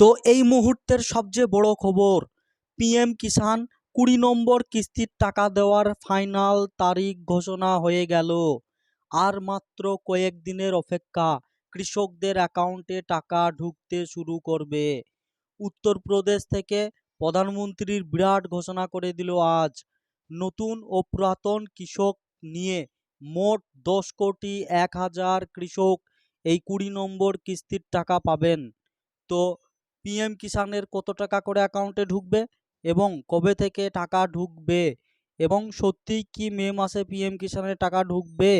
তো এই মুহূর্তের সবচেয়ে বড় খবর, পিএম কিষাণ কুড়ি নম্বর কিস্তির টাকা দেওয়ার ফাইনাল তারিখ ঘোষণা হয়ে গেল। আর মাত্র কয়েক দিনের অপেক্ষা কৃষকদের অ্যাকাউন্টে টাকা ঢুকতে শুরু করবে। উত্তরপ্রদেশ থেকে প্রধানমন্ত্রীর বিরাট ঘোষণা করে দিল আজ, নতুন ও পুরাতন কৃষক নিয়ে মোট দশ কোটি এক হাজার কৃষক এই কুড়ি নম্বর কিস্তির টাকা পাবেন। তো পিএম কিষাণের কত টাকা করে অ্যাকাউন্টে ঢুকবে এবং কবে থেকে টাকা ঢুকবে এবং সত্যিই কি মে মাসে পিএম কিষাণের টাকা ঢুকবে?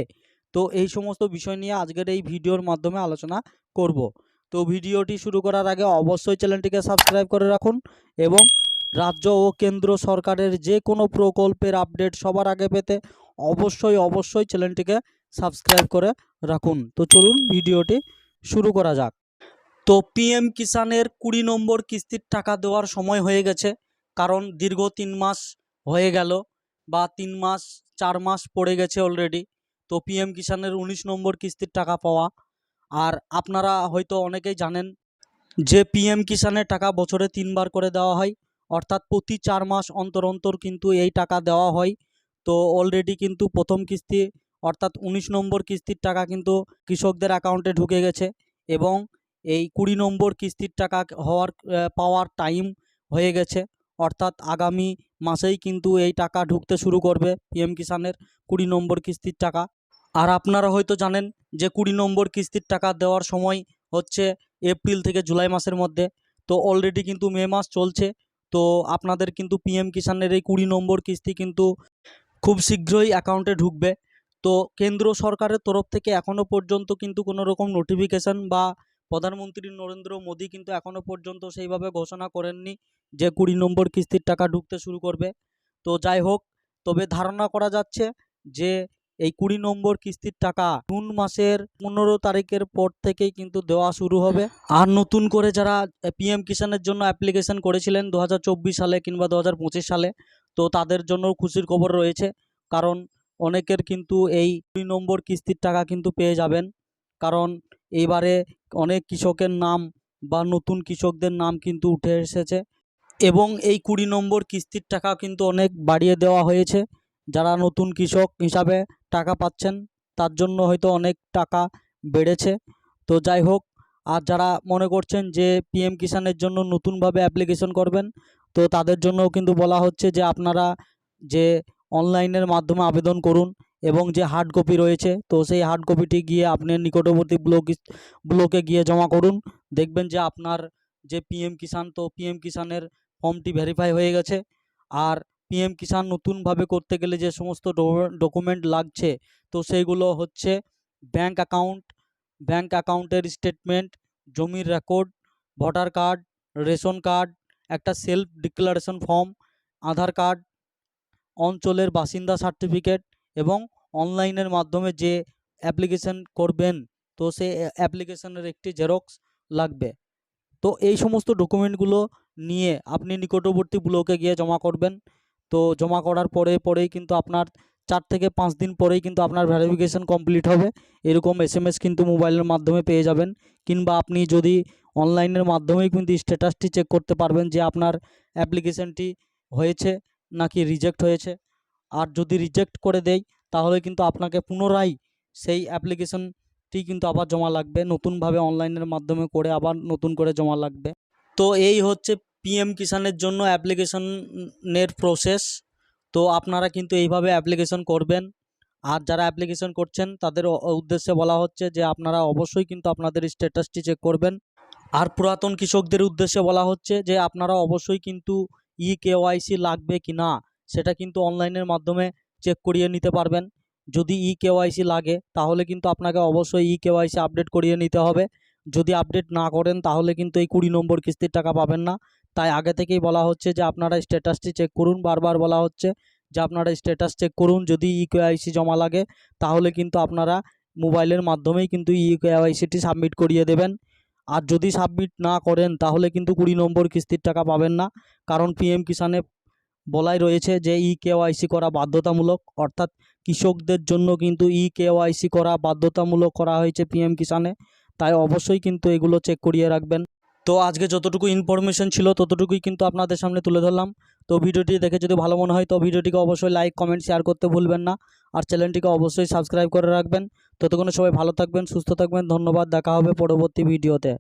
তো এই সমস্ত বিষয় নিয়ে আজকের এই ভিডিওর মাধ্যমে আলোচনা করব। তো ভিডিওটি শুরু করার আগে অবশ্যই চ্যানেলটিকে সাবস্ক্রাইব করে রাখুন এবং রাজ্য ও কেন্দ্র সরকারের যে কোনো প্রকল্পের আপডেট সবার আগে পেতে অবশ্যই অবশ্যই চ্যানেলটিকে সাবস্ক্রাইব করে রাখুন। তো চলুন ভিডিওটি শুরু করা যাক। তো পিএম কিষাণের কুড়ি নম্বর কিস্তির টাকা দেওয়ার সময় হয়ে গেছে, কারণ দীর্ঘ তিন মাস হয়ে গেল বা তিন মাস, চার মাস পড়ে গেছে অলরেডি তো পিএম কিষাণের উনিশ নম্বর কিস্তির টাকা পাওয়া। আর আপনারা হয়তো অনেকেই জানেন যে পিএম কিষাণের টাকা বছরে তিনবার করে দেওয়া হয়, অর্থাৎ প্রতি চার মাস অন্তর অন্তর কিন্তু এই টাকা দেওয়া হয়। তো অলরেডি কিন্তু প্রথম কিস্তি, অর্থাৎ উনিশ নম্বর কিস্তির টাকা কিন্তু কৃষকদের অ্যাকাউন্টে ঢুকে গেছে এবং এই কুড়ি নম্বর কিস্তির টাকা হওয়ার পাওয়ার টাইম হয়ে গেছে। অর্থাৎ আগামী মাসেই কিন্তু এই টাকা ঢুকতে শুরু করবে পিএম কিষাণের কুড়ি নম্বর কিস্তির টাকা। আর আপনারা হয়তো জানেন যে কুড়ি নম্বর কিস্তির টাকা দেওয়ার সময় হচ্ছে এপ্রিল থেকে জুলাই মাসের মধ্যে। তো অলরেডি কিন্তু মে মাস চলছে। তো আপনাদের কিন্তু পিএম কিষাণের এই কুড়ি নম্বর কিস্তি কিন্তু খুব শীঘ্রই অ্যাকাউন্টে ঢুকবে। তো কেন্দ্র সরকারের তরফ থেকে এখনও পর্যন্ত কিন্তু কোনো রকম নোটিফিকেশান বা প্রধানমন্ত্রী নরেন্দ্র মোদী কিন্তু এখনও পর্যন্ত সেইভাবে ঘোষণা করেননি যে কুড়ি নম্বর কিস্তির টাকা ঢুকতে শুরু করবে। তো যাই হোক, তবে ধারণা করা যাচ্ছে যে এই কুড়ি নম্বর কিস্তির টাকা জুন মাসের পনেরো তারিখের পর থেকেই কিন্তু দেওয়া শুরু হবে। আর নতুন করে যারা পিএম কিষাণের জন্য অ্যাপ্লিকেশন করেছিলেন দু হাজার চব্বিশ সালে কিংবা দু হাজার পঁচিশ সালে, তো তাদের জন্য খুশির খবর রয়েছে। কারণ অনেকের কিন্তু এই কুড়ি নম্বর কিস্তির টাকা কিন্তু পেয়ে যাবেন। কারণ এইবারে অনেক কৃষকের নাম বা নতুন কৃষকদের নাম কিন্তু উঠে এসেছে এবং এই কুড়ি নম্বর কিস্তির টাকা কিন্তু অনেক বাড়িয়ে দেওয়া হয়েছে। যারা নতুন কৃষক হিসাবে টাকা পাচ্ছেন, তার জন্য হয়তো অনেক টাকা বেড়েছে। তো যাই হোক, আর যারা মনে করছেন যে পিএম কিষাণের জন্য নতুনভাবে অ্যাপ্লিকেশন করবেন, তো তাদের জন্যও কিন্তু বলা হচ্ছে যে আপনারা যে অনলাইনের মাধ্যমে আবেদন করুন। এবং যে হার্ড কপি রয়েছে, তো সেই হার্ড কপিটি গিয়ে আপনি নিকটবর্তী ব্লক ব্লকে গিয়ে জমা করুন। দেখবেন যে আপনার যে পিএম কিষাণ তো পিএম কিষাণের ফর্মটি ভেরিফাই হয়ে গেছে। আর পিএম কিষাণ নতুনভাবে করতে গেলে যে সমস্ত ডকুমেন্ট লাগছে, তো সেইগুলো হচ্ছে ব্যাংক অ্যাকাউন্ট ব্যাংক অ্যাকাউন্টের স্টেটমেন্ট জমির record voter card ration card একটা self declaration form Aadhaar card অঞ্চলের বাসিন্দা সার্টিফিকেট এবং অনলাইনের মাধ্যমে যে অ্যাপ্লিকেশন করবেন, তো সে অ্যাপ্লিকেশনের একটি জেরক্স লাগবে। তো এই সমস্ত ডকুমেন্টগুলো নিয়ে আপনি নিকটবর্তী ব্লকে গিয়ে জমা করবেন। তো জমা করার পরে, পরেই কিন্তু আপনার চার থেকে পাঁচ দিন পরেই কিন্তু আপনার ভেরিফিকেশন কমপ্লিট হবে। এরকম এস এম এস কিন্তু মোবাইলের মাধ্যমে পেয়ে যাবেন। কিংবা আপনি যদি অনলাইনের মাধ্যমেই কিন্তু স্ট্যাটাসটি চেক করতে পারবেন যে আপনার অ্যাপ্লিকেশনটি হয়েছে নাকি রিজেক্ট হয়েছে। আর যদি রিজেক্ট করে দেয় তাহলে কিন্তু আপনাকে পুনরায় সেই অ্যাপ্লিকেশনটি কিন্তু আবার জমা লাগবে। নতুনভাবে অনলাইনের মাধ্যমে করে আবার নতুন করে জমা লাগবে। তো এই হচ্ছে পিএম কিষাণের জন্য অ্যাপ্লিকেশনের প্রসেস তো আপনারা কিন্তু এইভাবে অ্যাপ্লিকেশন করবেন। আর যারা অ্যাপ্লিকেশন করছেন, তাদের উদ্দেশ্যে বলা হচ্ছে যে আপনারা অবশ্যই কিন্তু আপনাদের স্ট্যাটাসটি চেক করবেন। আর পুরাতন কৃষকদের উদ্দেশ্যে বলা হচ্ছে যে আপনারা অবশ্যই কিন্তু ই কেওয়াইসি লাগবে কি না সেটা কিন্তু অনলাইনের মাধ্যমে চেক করিয়ে নিতে পারবেন। যদি ই কেওয়াইসি লাগে, তাহলে কিন্তু আপনাকে অবশ্যই ই কেওয়াইসি আপডেট করিয়ে নিতে হবে। যদি আপডেট না করেন, তাহলে কিন্তু এই কুড়ি নম্বর কিস্তির টাকা পাবেন না। তাই আগে থেকেই বলা হচ্ছে যে, আপনারা স্ট্যাটাসটি চেক করুন। বারবার বলা হচ্ছে যে, আপনারা স্ট্যাটাস চেক করুন। যদি ই কেওয়াইসি জমা লাগে, তাহলে কিন্তু আপনারা মোবাইলের মাধ্যমেই কিন্তু ই কেওয়াইসিটি সাবমিট করিয়ে দেবেন। আর যদি সাবমিট না করেন, তাহলে কিন্তু কুড়ি নম্বর কিস্তির টাকা পাবেন না। কারণ পিএম কিষানে বলাই রয়েছে যে ই কেওয়াইসি করা বাধ্যতামূলক, অর্থাৎ কৃষকদের জন্য কিন্তু ই কেওয়াইসি করা বাধ্যতামূলক করা হয়েছে পিএম কিষানে তাই অবশ্যই কিন্তু এগুলো চেক করিয়ে রাখবেন। তো আজকে যতটুকু ইনফরমেশন ছিল ততটুকুই কিন্তু আপনাদের সামনে তুলে ধরলাম। তো ভিডিওটি দেখে যদি ভালো মনে হয় তো ভিডিওটিকে অবশ্যই লাইক কমেন্ট শেয়ার করতে ভুলবেন না। আর চ্যানেলটিকে অবশ্যই সাবস্ক্রাইব করে রাখবেন। ততক্ষণে সবাই ভালো থাকবেন, সুস্থ থাকবেন। ধন্যবাদ, দেখা হবে পরবর্তী ভিডিওতে।